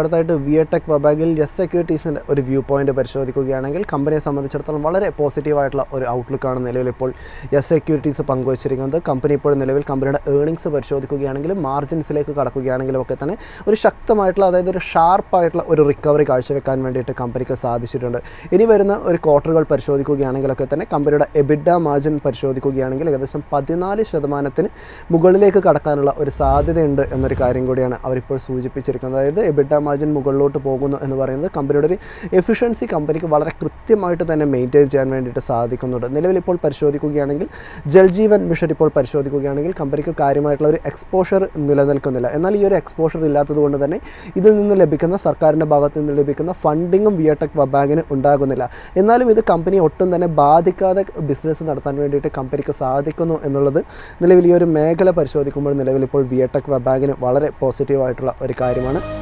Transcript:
അടുത്തായിട്ട് വിയടെക് വബാഗിൽ എസ് സെക്യൂരിറ്റീസിന്റെ ഒരു view point പരിശോധിക്കുകയാണെങ്കിൽ കമ്പനിയെ സംബന്ധിച്ചിടത്തോളം വളരെ പോസിറ്റീവായിട്ടുള്ള ഒരു ഔട്ട്ലുക്കാണ് നിലവിൽ ഇപ്പോൾ എസ് സെക്യൂരിറ്റീസ് പങ്കുവച്ചിരിക്കുന്നത്. കമ്പനി ഇപ്പോൾ നിലവിൽ കമ്പനിയുടെ ഏണിംഗ്സ് പരിശോധിക്കുകയാണെങ്കിലും മാർജിൻസിലേക്ക് കടക്കുകയാണെങ്കിലും ഒക്കെ തന്നെ ഒരു ശക്തമായിട്ടുള്ള അതായത് ഒരു ഷാർപ്പായിട്ടുള്ള ഒരു റിക്കവറി കാഴ്ചവെക്കാൻ വേണ്ടിയിട്ട് കമ്പനിക്ക് സാധിച്ചിട്ടുണ്ട്. ഇനി വരുന്ന ഒരു ക്വാർട്ടറുകൾ പരിശോധിക്കുകയാണെങ്കിലൊക്കെ തന്നെ കമ്പനിയുടെ എബിഡ മാർജിൻ പരിശോധിക്കുകയാണെങ്കിൽ ഏകദേശം പതിനാല് ശതമാനത്തിന് മുകളിലേക്ക് കടക്കാനുള്ള ഒരു സാധ്യതയുണ്ട് എന്നൊരു കാര്യം കൂടിയാണ് അവരിപ്പോൾ സൂചിപ്പിച്ചിരിക്കുന്നത്. അതായത് എബിഡ മാർജിൻ മുകളിലോട്ട് പോകുന്നു എന്ന് പറയുന്നത് കമ്പനിയുടെ ഒരു എഫിഷ്യൻസി കമ്പനിക്ക് വളരെ കൃത്യമായിട്ട് തന്നെ മെയിന്റെയിൻ ചെയ്യാൻ വേണ്ടിയിട്ട് സാധിക്കുന്നുണ്ട്. നിലവിൽ ഇപ്പോൾ പരിശോധിക്കുകയാണെങ്കിൽ ജൽജീവൻ മിഷൻ ഇപ്പോൾ പരിശോധിക്കുകയാണെങ്കിൽ കമ്പനിക്ക് കാര്യമായിട്ടുള്ള ഒരു എക്സ്പോഷർ നിലനിൽക്കുന്നില്ല. എന്നാൽ ഈ ഒരു എക്സ്പോഷർ ഇല്ലാത്തത് കൊണ്ട് തന്നെ ഇതിൽ നിന്ന് ലഭിക്കുന്ന സർക്കാരിന്റെ ഭാഗത്ത് നിന്ന് ലഭിക്കുന്ന ഫണ്ടിങ്ങും വിയടെക് ബാങ്കിന് ഉണ്ടാകുന്നില്ല. എന്നാലും ഇത് കമ്പനി ഒട്ടും തന്നെ ബാധിക്കാതെ ബിസിനസ് നടത്താൻ വേണ്ടിയിട്ട് കമ്പനിക്ക് സാധിക്കുന്നു എന്നുള്ളത് നിലവിൽ ഈ ഒരു മേഖല പരിശോധിക്കുമ്പോൾ നിലവിൽ ഇപ്പോൾ വിയടെക് വബാങ്കിന് വളരെ പോസിറ്റീവായിട്ടുള്ള ഒരു കാര്യമാണ്.